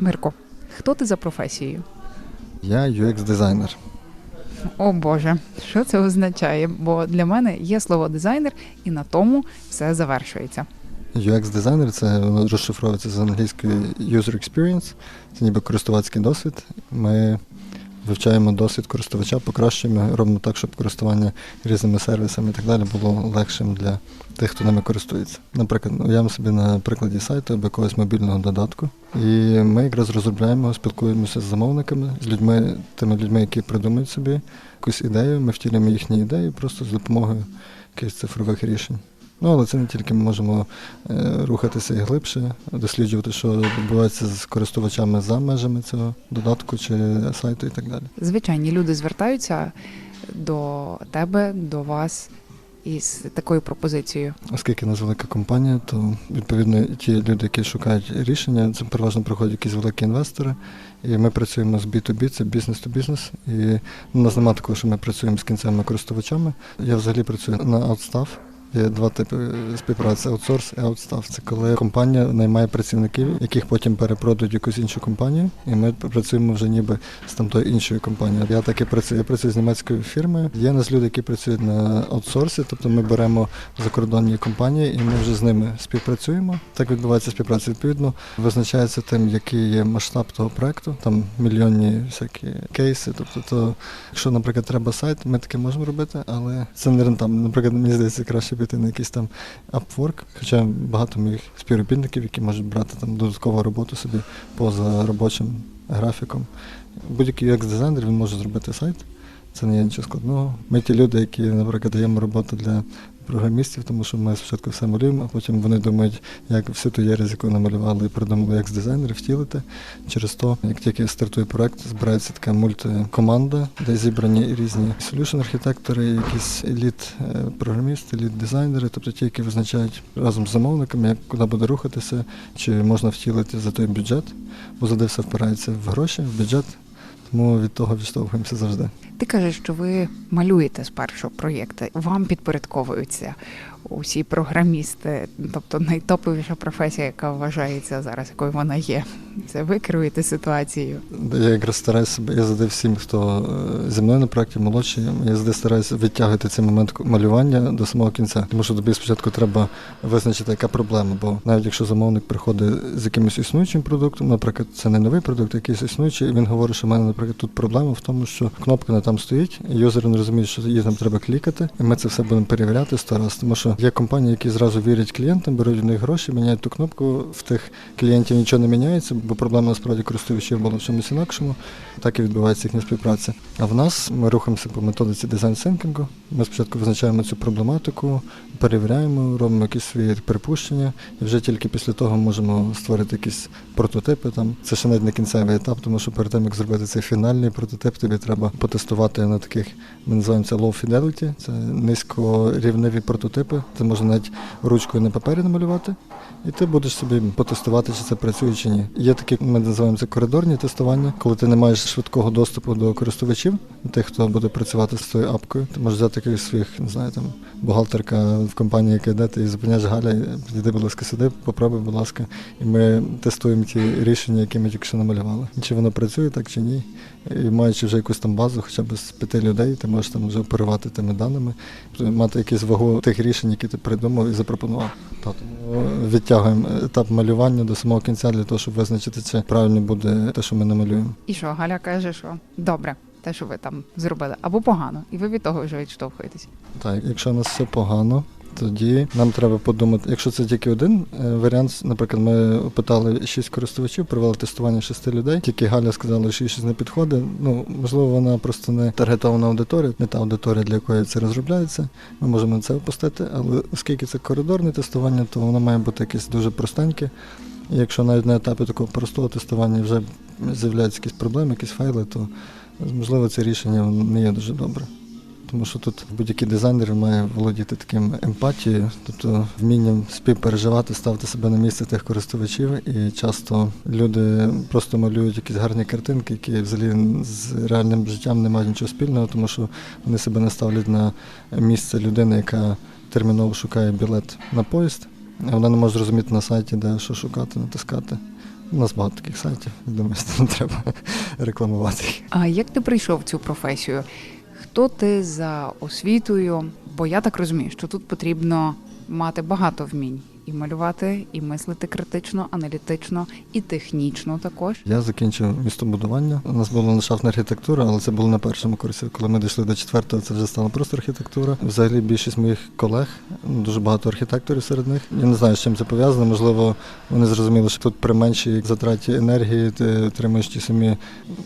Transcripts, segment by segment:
Мирко, хто ти за професією? Я UX-дизайнер. О Боже, що це означає? Бо для мене є слово дизайнер, і на тому все завершується. UX-дизайнер це розшифровується з англійської user experience, це ніби користувацький досвід. Ми вивчаємо досвід користувача, покращуємо, робимо так, щоб користування різними сервісами і так далі було легшим для тих, хто ними користується. Наприклад, уявимо собі на прикладі сайту або якогось мобільного додатку. І ми якраз розробляємо, спілкуємося з замовниками, з людьми, тими людьми, які придумують собі якусь ідею. Ми втілюємо їхні ідеї просто з допомогою якихось цифрових рішень. Ну, але це не тільки ми можемо е, рухатися і глибше, досліджувати, що відбувається з користувачами за межами цього додатку чи сайту і так далі. Звичайні люди звертаються до тебе, до вас із такою пропозицією. Оскільки у нас велика компанія, то відповідно ті люди, які шукають рішення, це переважно проходять якісь великі інвестори. І ми працюємо з B2B, це бізнес-то-бізнес. І у нас немає такого, що ми працюємо з кінцевими користувачами. Я взагалі працюю на outstaff. Є два типи співпраці аутсорс і аутстаф. Це коли компанія наймає працівників, яких потім перепродають якусь іншу компанію, і ми працюємо вже ніби з тамтою іншою компанією. Я так і працюю. Я працюю з німецькою фірмою. Є нас люди, які працюють на аутсорсі, тобто ми беремо закордонні компанії і ми вже з ними співпрацюємо. Так відбувається співпраця. Відповідно, визначається тим, який є масштаб того проекту, там мільйонні всякі кейси. Тобто, то, якщо, наприклад, треба сайт, ми таке можемо робити, але це не рентабельно. Наприклад, мені здається, краще піти на якийсь там Upwork, хоча багато моїх співробітників, які можуть брати там додаткову роботу собі поза робочим графіком. Будь-який UX-дизайнер він може зробити сайт. Це не є нічого складного. Ми ті люди, які, наприклад, даємо роботу для програмістів, тому що ми спочатку все малюємо, а потім вони думають, як всю ту єресь, яку намалювали і придумали як з дизайнери, втілити. Через то, як тільки стартує проект, збирається така мультикоманда, де зібрані різні solution архітектори, якісь еліт програмісти, еліт дизайнери, тобто ті, які визначають разом з замовниками, як куди буде рухатися, чи можна втілити за той бюджет, бо завжди все впирається в гроші, в бюджет. Тому від того відштовхуємося завжди. Ти кажеш, що ви малюєте спершу проєкти, вам підпорядковуються усі програмісти, тобто найтоповіша професія, яка вважається зараз, якою вона є. Це ви керуєте ситуацією. Я якраз стараюся я завжди всім, хто е, зі мною на проєкті молодший, я завжди стараюся відтягувати цей момент малювання до самого кінця. Тому що тобі спочатку треба визначити, яка проблема. Бо навіть якщо замовник приходить з якимось існуючим продуктом, наприклад, це не новий продукт, якийсь існуючий, і він говорить, що в мене, наприклад, тут проблема в тому, що кнопка не там стоїть, юзери не розуміють, що її там треба клікати, і ми це все будемо перевіряти сто раз. Тому що є компанії, які зразу вірять клієнтам, беруть в них гроші, міняють ту кнопку. В тих клієнтів нічого не міняється, бо проблема насправді користувачів була в чомусь інакшому. Так і відбувається їхня співпраця. А в нас ми рухаємося по методиці дизайн синкінгу. Ми спочатку визначаємо цю проблематику, перевіряємо, робимо якісь свої припущення, і вже тільки після того можемо створити якісь прототипи. Там це ще навіть не кінцевий етап, тому що перед тим як зробити цей фінальний прототип, тобі треба потестувати на таких, ми називаємо це low fidelity, це низькорівневі прототипи. Це можна навіть ручкою на папері намалювати, і ти будеш собі потестувати, чи це працює чи ні. Є такі, ми називаємо це коридорні тестування, коли ти не маєш швидкого доступу до користувачів, тих, хто буде працювати з цією апкою. Ти можеш взяти якихось своїх, не знаю, там бухгалтерка в компанії, яка йде, ти зупиняєш Галя, підійди, будь ласка, сюди, попробуй, будь ласка. І ми тестуємо ті рішення, які ми тільки що намалювали. Чи воно працює так чи ні. І маючи вже якусь там базу, хоча б з п'яти людей, ти можеш там вже оперувати тими даними, мати якусь вагу тих рішень, які ти придумав і запропонував. Тому відтягуємо етап малювання до самого кінця для того, щоб визначити, чи правильно буде те, що ми намалюємо. І що Галя каже, що добре, те, що ви там зробили, або погано, і ви від того вже відштовхуєтесь. Так, якщо у нас все погано. Тоді нам треба подумати, якщо це тільки один е, варіант, наприклад, ми опитали шість користувачів, провели тестування шести людей. Тільки Галя сказала, що щось не підходить. Ну можливо, вона просто не таргетована аудиторія, не та аудиторія, для якої це розробляється. Ми можемо це опустити, але оскільки це коридорне тестування, то воно має бути якесь дуже простеньке. І якщо навіть на етапі такого простого тестування вже з'являються якісь проблеми, якісь файли, то можливо це рішення не є дуже добре. Тому що тут будь-який дизайнер має володіти таким емпатією, тобто вмінням співпереживати, ставити себе на місце тих користувачів. І часто люди просто малюють якісь гарні картинки, які взагалі з реальним життям не мають нічого спільного, тому що вони себе не ставлять на місце людини, яка терміново шукає білет на поїзд. Вона не може зрозуміти на сайті, де що шукати, натискати. У нас багато таких сайтів. Думаю, що не треба рекламувати. А як ти прийшов в цю професію? Хто ти за освітою? Бо я так розумію, що тут потрібно мати багато вмінь і малювати, і мислити критично, аналітично, і технічно також. Я закінчив містобудування. У нас була ландшафтна архітектура, але це було на першому курсі. Коли ми дійшли до четвертого, це вже стала просто архітектура. Взагалі більшість моїх колег, дуже багато архітекторів серед них. Я не знаю, з чим це пов'язано. Можливо, вони зрозуміли, що тут при меншій затраті енергії ти отримуєш ті самі,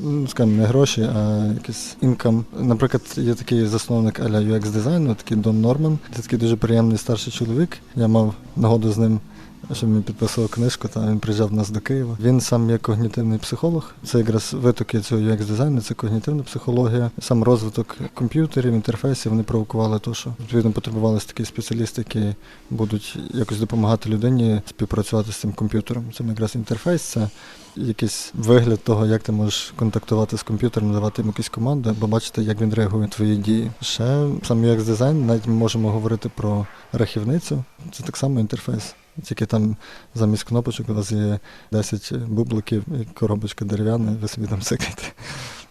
ну, скажімо, не гроші, а якийсь інкам. Наприклад, є такий засновник аля UX дизайну, такий Дон Норман. Це такий дуже приємний старший чоловік. Я мав нагоду з ним що він підписував книжку, та він приїжджав нас до Києва. Він сам є когнітивний психолог. Це якраз витоки цього UX дизайну, це когнітивна психологія, сам розвиток комп'ютерів, інтерфейсів. Вони провокували те, що відповідно потребувалися такі спеціалісти, які будуть якось допомагати людині співпрацювати з цим комп'ютером. Це якраз інтерфейс, це якийсь вигляд того, як ти можеш контактувати з комп'ютером, давати йому якісь команди, або бачити, як він реагує на твої дії. Ще сам UX дизайн, навіть ми можемо говорити про рахівницю. Це так само інтерфейс. Тільки там замість кнопочок у вас є 10 бубликів і коробочка дерев'яна, ви собі там цикаєте.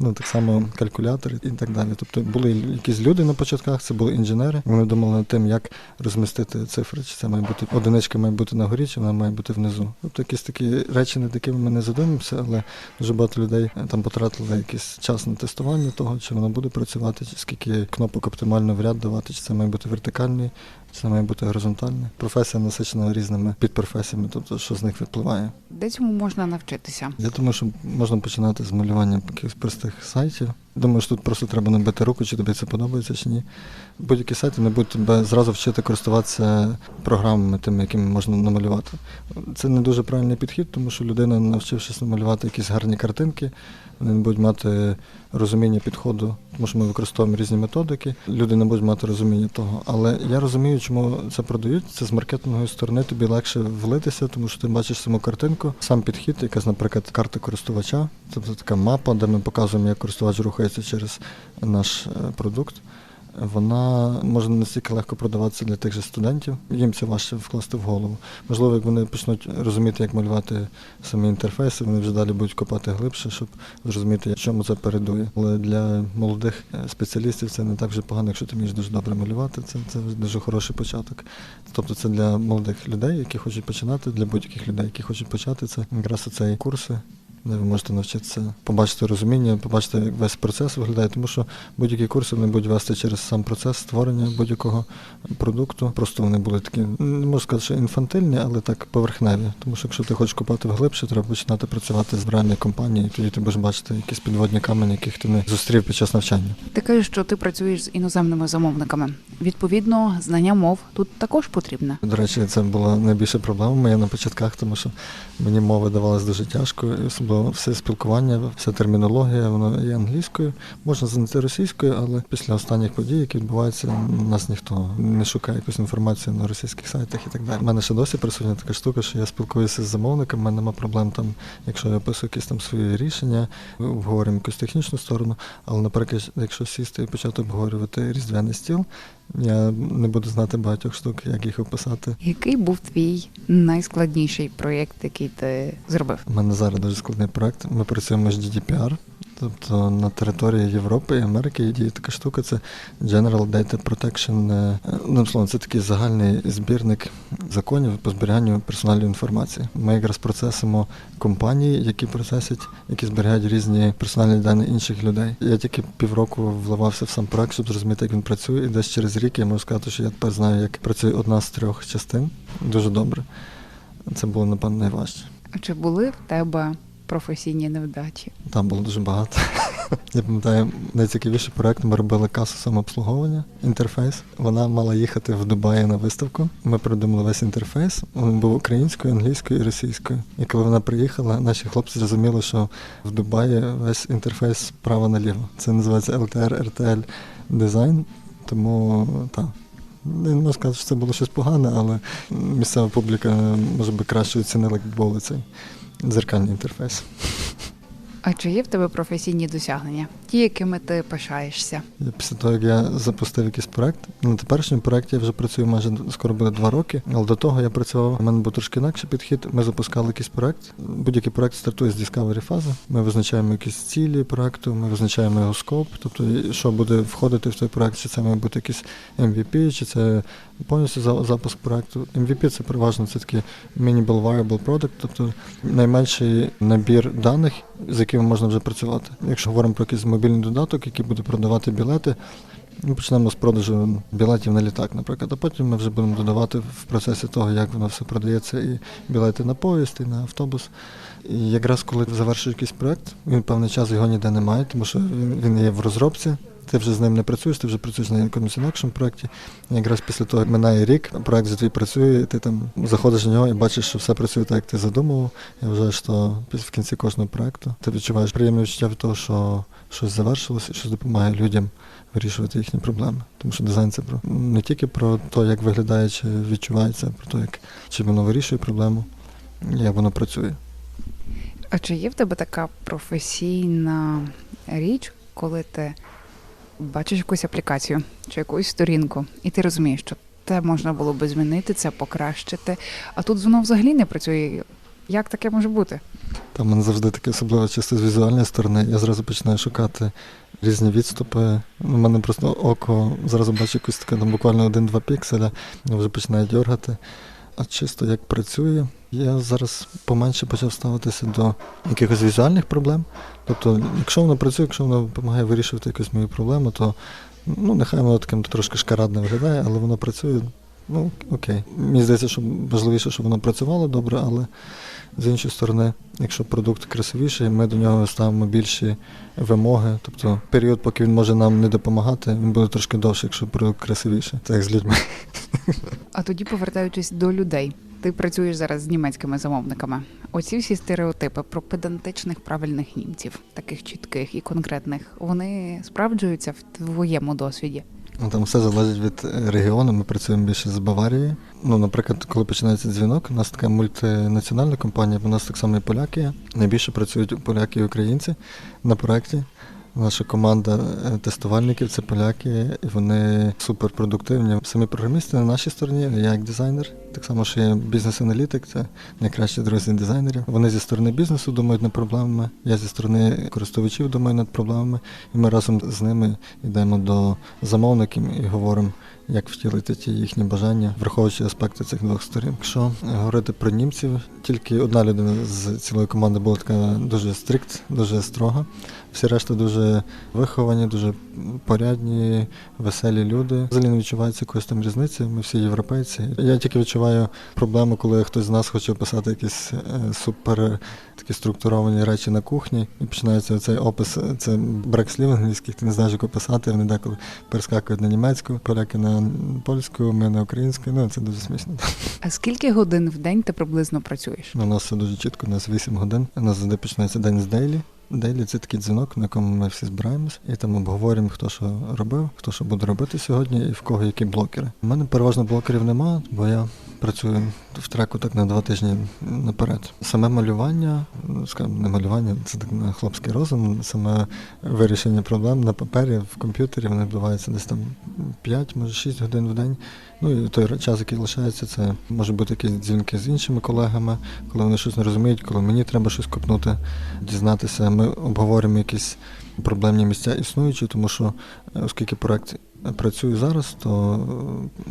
Ну, так само калькулятор і так далі. Тобто були якісь люди на початках, це були інженери. Вони думали над тим, як розмістити цифри, чи це має бути одиничка має бути на горі, чи вона має бути внизу. Тобто якісь такі речі, над якими ми не задумуємося, але дуже багато людей там потратили якийсь час на тестування того, чи воно буде працювати, чи скільки кнопок оптимально в ряд давати, чи це має бути вертикальний, це має бути горизонтальне. Професія насичена різними підпрофесіями, тобто що з них відпливає. Де цьому можна навчитися? Я думаю, що можна починати з малювання якихось простих сайтів. Думаю, що тут просто треба набити руку, чи тобі це подобається чи ні. Будь-які сайти не будуть тебе зразу вчити користуватися програмами, тими, якими можна намалювати. Це не дуже правильний підхід, тому що людина, навчившись намалювати якісь гарні картинки, вони не будуть мати розуміння підходу, тому що ми використовуємо різні методики. Люди не будуть мати розуміння того. Але я розумію, чому це продають. Це з маркетингової сторони тобі легше влитися, тому що ти бачиш саму картинку, сам підхід, якась, наприклад, карта користувача, тобто така мапа, де ми показуємо, як користувач рухається через наш е, продукт. Вона може не настільки легко продаватися для тих же студентів, їм це важче вкласти в голову. Можливо, як вони почнуть розуміти, як малювати самі інтерфейси, вони вже далі будуть копати глибше, щоб зрозуміти, чому це передує. Але для молодих е, спеціалістів це не так вже погано, якщо ти вмієш дуже добре малювати. Це, це дуже хороший початок. Тобто це для молодих людей, які хочуть починати, для будь-яких людей, які хочуть почати, це якраз оцей курси де ви можете навчитися побачити розуміння, побачити, як весь процес виглядає, тому що будь-які курси вони будуть вести через сам процес створення будь-якого продукту. Просто вони були такі, не можу сказати, що інфантильні, але так поверхневі. Тому що якщо ти хочеш копати вглибше, треба починати працювати з реальною компанією, тоді ти будеш бачити якісь підводні камені, яких ти не зустрів під час навчання. Ти кажеш, що ти працюєш з іноземними замовниками. Відповідно, знання мов тут також потрібне. До речі, це була найбільша проблема моя на початках, тому що мені мови давалось дуже тяжко, і особливо все спілкування, вся термінологія, воно є англійською. Можна знайти російською, але після останніх подій, які відбуваються, нас ніхто не шукає якусь інформацію на російських сайтах і так далі. У мене ще досі присутня така штука, що я спілкуюся з замовником, в мене немає проблем там, якщо я описую якісь там свої рішення, обговорюємо якусь технічну сторону, але, наприклад, якщо сісти і почати обговорювати різдвяний стіл, я не буду знати багатьох штук, як їх описати. Який був твій найскладніший проєкт, який ти зробив? У мене зараз дуже складний проект. Ми працюємо з GDPR. Тобто на території Європи і Америки діє така штука, це General Data Protection. е, Ну, словом, це такий загальний збірник законів по зберіганню персональної інформації. Ми якраз процесимо компанії, які процесять, які зберігають різні персональні дані інших людей. Я тільки півроку вливався в сам проект, щоб зрозуміти, як він працює, і десь через рік я можу сказати, що я тепер знаю, як працює одна з трьох частин. Дуже добре. Це було, напевно, найважче. А Чи були в тебе професійні невдачі? Там було дуже багато. Я пам'ятаю, найцікавіший проект ми робили касу самообслуговування, інтерфейс. Вона мала їхати в Дубаї на виставку. Ми придумали весь інтерфейс. Він був українською, англійською і російською. І коли вона приїхала, наші хлопці зрозуміли, що в Дубаї весь інтерфейс справа наліво. Це називається LTR RTL дизайн. Тому так. Не можу сказати, що це було щось погане, але місцева публіка може би краще оцінила, як був цей дзеркальний інтерфейс. А чи є в тебе професійні досягнення? Ті, якими ти пишаєшся? Після того, як я запустив якийсь проект, на теперішньому проєкті я вже працюю майже скоро буде два роки. Але до того я працював. У мене був трошки інакший підхід. Ми запускали якийсь проект. Будь-який проект стартує з Discovery фази. Ми визначаємо якісь цілі проекту, ми визначаємо його скоп, тобто що буде входити в той проект, чи це має бути якийсь MVP, чи це повністю запуск проекту. MVP це переважно це такий Minimal Viable Product, тобто найменший набір даних, з якими можна вже працювати. Якщо говоримо про якийсь мобільний додаток, який буде продавати білети, ми почнемо з продажу білетів на літак, наприклад, а потім ми вже будемо додавати в процесі того, як воно все продається, і білети на поїзд, і на автобус. І якраз коли завершуєш якийсь проект, він певний час його ніде немає, тому що він, є в розробці. Ти вже з ним не працюєш, ти вже працюєш на якомусь інакшому проєкті. Якраз після того, як минає рік, проект за твій працює, і ти там заходиш на нього і бачиш, що все працює так, як ти задумував. Я вважаю, що в кінці кожного проекту ти відчуваєш приємне відчуття від того, що щось завершилося і щось допомагає людям вирішувати їхні проблеми. Тому що дизайн це про не тільки про те, як виглядає чи відчувається, а про те, як чи воно вирішує проблему, як воно працює. А чи є в тебе така професійна річ, коли ти бачиш якусь аплікацію чи якусь сторінку, і ти розумієш, що те можна було би змінити, це покращити, а тут воно взагалі не працює. Як таке може бути? Там мене завжди таке особливо чисто з візуальної сторони. Я зразу починаю шукати різні відступи. У мене просто око зразу бачу якусь таке там буквально один-два пікселя, вже починаю дергати. А чисто як працює, я зараз поменше почав ставитися до якихось візуальних проблем. Тобто, якщо воно працює, якщо воно допомагає вирішувати якусь мою проблему, то ну, нехай воно таким трошки шкарадне виглядає, але воно працює. Ну, окей. Мені здається, що важливіше, щоб воно працювало добре, але з іншої сторони, якщо продукт красивіший, ми до нього ставимо більші вимоги. Тобто період, поки він може нам не допомагати, він буде трошки довший, якщо продукт красивіший. Це як з людьми. А тоді, повертаючись до людей, ти працюєш зараз з німецькими замовниками. Оці всі стереотипи про педантичних правильних німців, таких чітких і конкретних, вони справджуються в твоєму досвіді. Ну, Там все залежить від е, регіону. Ми працюємо більше з Баварією. Ну, наприклад, коли починається дзвінок, у нас така мультинаціональна компанія, у нас так само і поляки. Найбільше працюють поляки і українці на проєкті. Наша команда е, тестувальників це поляки, і вони суперпродуктивні. Самі програмісти на нашій стороні, я як дизайнер, так само, що є бізнес-аналітик, це найкращі друзі дизайнерів. Вони зі сторони бізнесу думають над проблемами, я зі сторони користувачів думаю над проблемами, і ми разом з ними йдемо до замовників і говоримо, як втілити ті їхні бажання, враховуючи аспекти цих двох сторін. Якщо говорити про німців, тільки одна людина з цілої команди була така дуже стрикт, дуже строга. Всі решта дуже виховані, дуже порядні, веселі люди. Взагалі не відчувається якоїсь там різниці. Ми всі європейці. Я тільки відчуваю проблему, коли хтось з нас хоче описати якісь е, супер такі структуровані речі на кухні, і починається цей опис. Це брак слів англійських, ти не знаєш, як описати. Вони деколи перескакують на німецьку, поляки на польську, ми на українську. Ну це дуже смішно. А скільки годин в день ти приблизно працюєш? У нас все дуже чітко, у нас 8 годин. У нас завжди починається день з дейлі. Дейлі це такий дзвінок, на якому ми всі збираємось і там обговорюємо, хто що робив, хто що буде робити сьогодні, і в кого які блокери. У мене переважно блокерів нема, бо я працюю в треку так на два тижні наперед. Саме малювання, скажімо, не малювання, це так на хлопський розум, саме вирішення проблем на папері в комп'ютері вони відбуваються десь там 5, може 6 годин в день. Ну і той час, який лишається, це може бути якісь дзвінки з іншими колегами, коли вони щось не розуміють, коли мені треба щось копнути, дізнатися. Ми обговорюємо якісь проблемні місця існуючі, тому що е, оскільки проект працює зараз, то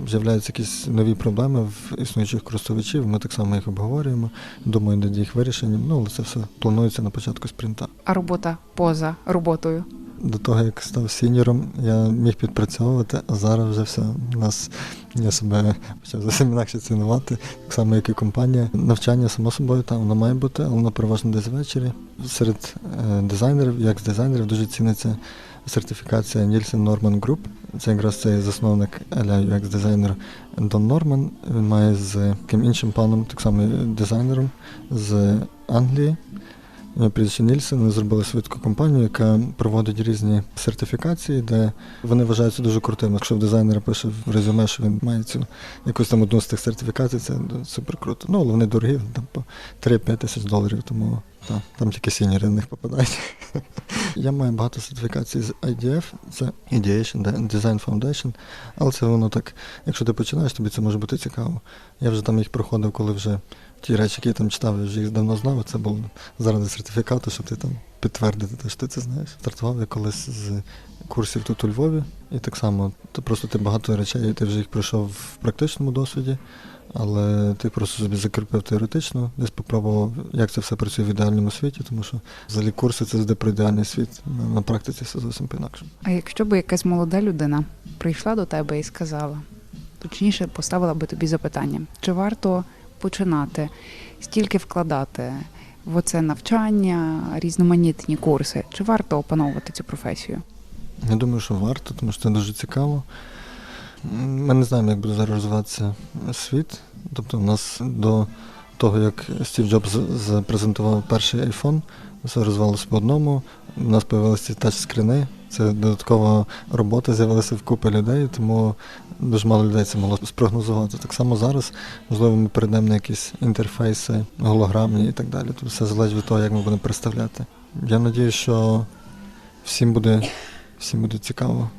е, з'являються якісь нові проблеми в існуючих користувачів. Ми так само їх обговорюємо, думаємо над їх вирішенням. Ну, але це все планується на початку спринта. А робота поза роботою? До того, як став сіньором, я міг підпрацьовувати, а зараз вже все. У нас я себе почав зовсім інакше цінувати, так само, як і компанія. Навчання, само собою, там воно має бути, але воно переважно десь ввечері. Серед е, дизайнерів, як з дизайнерів, дуже ціниться сертифікація Nielsen Norman Group. Це якраз цей засновник аля UX дизайнер Дон Норман. Він має з таким іншим паном, так само дизайнером з Англії. Ім'я прізвище Нільсен. Вони зробили світку компанію, яка проводить різні сертифікації, де вони вважаються дуже крутими. Якщо в дизайнера пише в резюме, що він має цю якусь там одну з тих сертифікацій, це супер круто. Ну, але вони дорогі, там по 3-5 тисяч доларів, тому та, там тільки сіньори на них попадають. Я маю багато сертифікацій з IDF, це Ideation Design Foundation, але це воно так, якщо ти починаєш, тобі це може бути цікаво. Я вже там їх проходив, коли вже ті речі, які я там читав, я вже їх давно знав. Це було заради сертифікату, щоб ти там підтвердити те, що ти це знаєш. Стартував я колись з курсів тут у Львові, і так само, то просто ти багато речей, ти вже їх пройшов в практичному досвіді, але ти просто собі закріпив теоретично, десь попробував, як це все працює в ідеальному світі, тому що взагалі курси це завжди про ідеальний світ. На, практиці все зовсім по-інакшому. А якщо б якась молода людина прийшла до тебе і сказала, точніше поставила би тобі запитання, чи варто починати стільки вкладати в оце навчання, різноманітні курси, чи варто опановувати цю професію? Я думаю, що варто, тому що це дуже цікаво. Ми не знаємо, як буде зараз розвиватися світ. Тобто, у нас до того, як Стів Джобс запрезентував перший iPhone, все розвивалося по одному. У нас з'явилися тачскріни. Це додаткова робота, з'явилася в купи людей, тому дуже мало людей це могло спрогнозувати. Так само зараз, можливо, ми перейдемо на якісь інтерфейси, голограмні і так далі. Тобто все залежить від того, як ми будемо представляти. Я сподіваюся, що всім буде, всім буде цікаво.